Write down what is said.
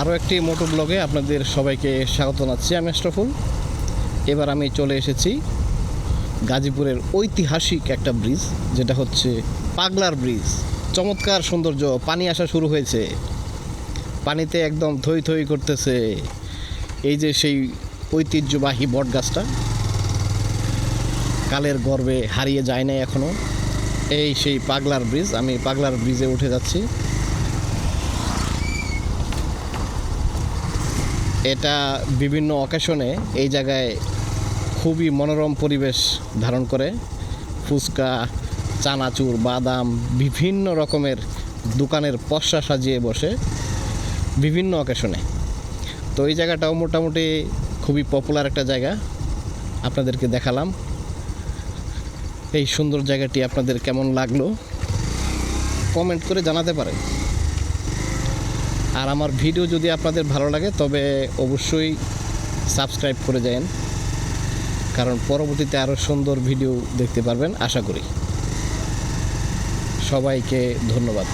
আরও একটি মোটো ব্লগে আপনাদের সবাইকে স্বাগত জানাচ্ছি আমি আশরাফুল এবার আমি চলে এসেছি গাজীপুরের ঐতিহাসিক একটা ব্রিজ, যেটা হচ্ছে পাগলার ব্রিজ। চমৎকার সৌন্দর্য, পানি আসা শুরু হয়েছে। পানিতে একদম থই থই করতেছে এই যে সেই ঐতিহ্যবাহী বট গাছটা কালের গর্বে হারিয়ে যায় নাই এখনও এই সেই পাগলার ব্রিজ, আমি পাগলার ব্রিজে উঠে যাচ্ছি। এটা বিভিন্ন অকেশনে এই জায়গায় খুবই মনোরম পরিবেশ ধারণ করে। ফুচকা, চানাচুর, বাদাম, বিভিন্ন রকমের দোকানের পশা সাজিয়ে বসে বিভিন্ন অকেশনে তো এই জায়গাটাও মোটামুটি খুবই পপুলার একটা জায়গা। আপনাদেরকে দেখালাম। এই সুন্দর জায়গাটি আপনাদের কেমন লাগল? কমেন্ট করে জানাতে পারেন। আর আমার ভিডিও যদি আপনাদের ভালো লাগে, তবে অবশ্যই সাবস্ক্রাইব করে যান কারণ পরবর্তীতে আরও সুন্দর ভিডিও দেখতে পারবেন, আশা করি। সবাইকে ধন্যবাদ।